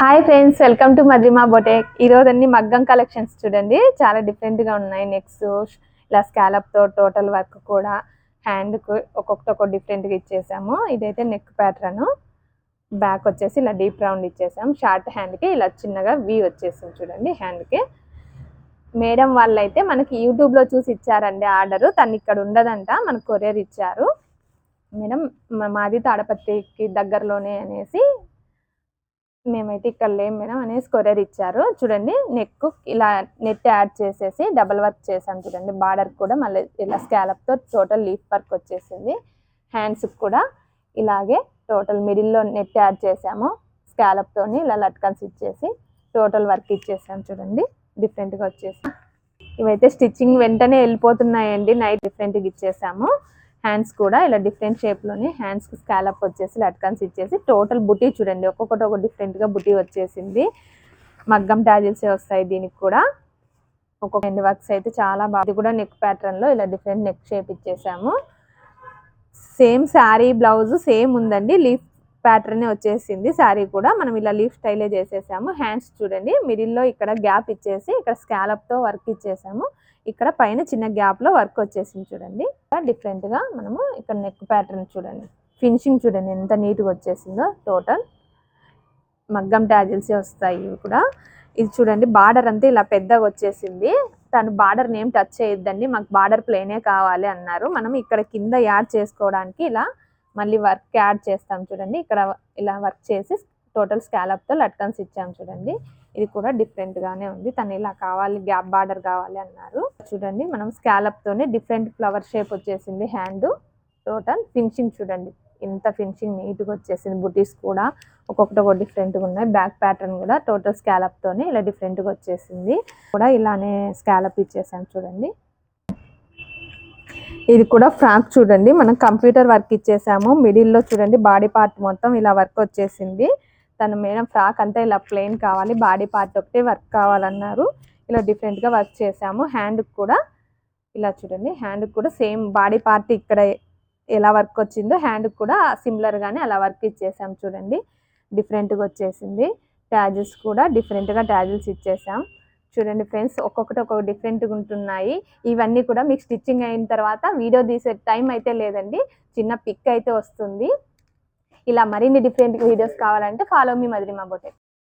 Hi friends welcome to Madrima boutique ఈరోజు అన్ని మగ్గం కలెక్షన్స్ చూడండి. చాలా డిఫరెంట్గా ఉన్నాయి. నెక్స్ట్ ఇలా స్కాలప్తో టోటల్ వర్క్ కూడా హ్యాండ్కు ఒక్కొక్కటి ఒక్కొక్క డిఫరెంట్గా ఇచ్చేసాము. ఇదైతే నెక్ ప్యాటర్న్ బ్యాక్ వచ్చేసి ఇలా డీప్ రౌండ్ ఇచ్చేసాము. షార్ట్ హ్యాండ్కి ఇలా చిన్నగా వి వచ్చేసింది చూడండి హ్యాండ్కి మేడం వాళ్ళైతే మనకి యూట్యూబ్లో చూసి ఇచ్చారండి ఆర్డరు తను ఇక్కడ ఉండదంట. మనకు కొరియర్ ఇచ్చారు. మేడం మాది తాడపత్రికి దగ్గరలోనే అనేసి మేమైతే ఇక్కడ లేం మేడం అనేసి కొరియర్ ఇచ్చారు. చూడండి నెక్ ఇలా నెట్ యాడ్ చేసేసి డబల్ వర్క్ చేసాం చూడండి. బార్డర్ కూడా మళ్ళీ ఇలా స్కాలప్తో టోటల్ లీఫ్ వర్క్ వచ్చేసింది. హ్యాండ్స్కి కూడా ఇలాగే టోటల్ మిడిల్లో నెట్ యాడ్ చేసాము స్కాలప్తోని ఇలా లట్కన్స్ ఇచ్చేసి టోటల్ వర్క్ ఇచ్చేసాము చూడండి. డిఫరెంట్గా వచ్చేసి. ఇవైతే స్టిచ్చింగ్ వెంటనే వెళ్ళిపోతున్నాయండి. నైట్ డిఫరెంట్గా ఇచ్చేసాము. హ్యాండ్స్ కూడా ఇలా డిఫరెంట్ షేప్లోనే హ్యాండ్స్కి స్కాలప్ వచ్చేసి లట్కన్స్ ఇచ్చేసి టోటల్ బుటీ చూడండి. ఒక్కొక్కటి ఒక డిఫరెంట్గా బుటీ వచ్చేసింది. మగ్గం టాజిల్సే వస్తాయి దీనికి కూడా. ఒక్కొక్క రెండు వర్క్స్ అయితే చాలా బాగా కూడా నెక్ ప్యాటర్న్లో ఇలా డిఫరెంట్ నెక్ షేప్ ఇచ్చేసాము. సేమ్ శారీ బ్లౌజ్ సేమ్ ఉందండి. లీఫ్ ప్యాటర్న్ వచ్చేసింది. శారీ కూడా మనం ఇలా లీఫ్ స్టైలే చేసేసాము. హ్యాండ్స్ చూడండి. మిడిల్లో ఇక్కడ గ్యాప్ ఇచ్చేసి ఇక్కడ స్కాలప్తో వర్క్ ఇచ్చేసాము. ఇక్కడ పైన చిన్న గ్యాప్లో వర్క్ వచ్చేసింది చూడండి. డిఫరెంట్గా మనము ఇక్కడ నెక్ ప్యాటర్న్ చూడండి. ఫినిషింగ్ చూడండి ఎంత నీట్గా వచ్చేసిందో టోటల్ మగ్గం ట్యాజిల్సే వస్తాయి ఇవి కూడా. ఇది చూడండి బార్డర్ అంతా ఇలా పెద్దగా వచ్చేసింది. తను బార్డర్ నేమ్ టచ్ చేయొద్దండి. మాకు బార్డర్ ప్లేనే కావాలి అన్నారు. మనం ఇక్కడ కింద యాడ్ చేసుకోవడానికి ఇలా మళ్ళీ వర్క్ యాడ్ చేస్తాం చూడండి. ఇక్కడ ఇలా వర్క్ చేసి టోటల్ స్కాలప్తో లట్కన్స్ ఇచ్చాం చూడండి. ఇది కూడా డిఫరెంట్గానే ఉంది. తను ఇలా కావాలి గ్యాప్ బార్డర్ కావాలి అన్నారు. చూడండి మనం స్కాలప్తోనే డిఫరెంట్ ఫ్లవర్ షేప్ వచ్చేసింది హ్యాండ్. టోటల్ ఫినిషింగ్ చూడండి. ఇంత ఫినిషింగ్ నీట్గా వచ్చేసింది. బుటీస్ కూడా ఒక్కొక్కటి ఒక డిఫరెంట్గా ఉన్నాయి. బ్యాక్ ప్యాటర్న్ కూడా టోటల్ స్కాలప్తోనే ఇలా డిఫరెంట్గా వచ్చేసింది. కూడా ఇలానే స్కాలప్ ఇచ్చేసాం చూడండి. ఇది కూడా ఫ్రాక్ చూడండి. మనం కంప్యూటర్ వర్క్ ఇచ్చేసాము. మిడిల్లో చూడండి బాడీ పార్ట్ మొత్తం ఇలా వర్క్ వచ్చేసింది. తన మేడం ఫ్రాక్ అంతా ఇలా ప్లెయిన్ కావాలి బాడీ పార్ట్ ఒకటే వర్క్ కావాలన్నారు. ఇలా డిఫరెంట్గా గా వర్క్ చేసాము. హ్యాండ్కి కూడా ఇలా చూడండి. హ్యాండ్కి కూడా సేమ్ బాడీ పార్ట్ ఇక్కడ ఎలా వర్క్ వచ్చిందో హ్యాండ్కి కూడా సిమిలర్గానే అలా వర్క్ ఇచ్చేసాం చూడండి. డిఫరెంట్గా వచ్చేసింది. ట్యాజిల్స్ కూడా డిఫరెంట్గా గా ట్యాజిల్స్ ఇచ్చేసాం. చూడండి ఫ్రెండ్స్ ఒక్కొక్కటి ఒక్కొక్క డిఫరెంట్గా ఉంటున్నాయి. ఇవన్నీ కూడా మీకు స్టిచ్చింగ్ అయిన తర్వాత వీడియో తీసే టైం అయితే లేదండి. చిన్న పిక్ అయితే వస్తుంది. ఇలా మరిన్ని డిఫరెంట్ వీడియోస్ కావాలంటే ఫాలో మీ మదిరిమా బొటెక్.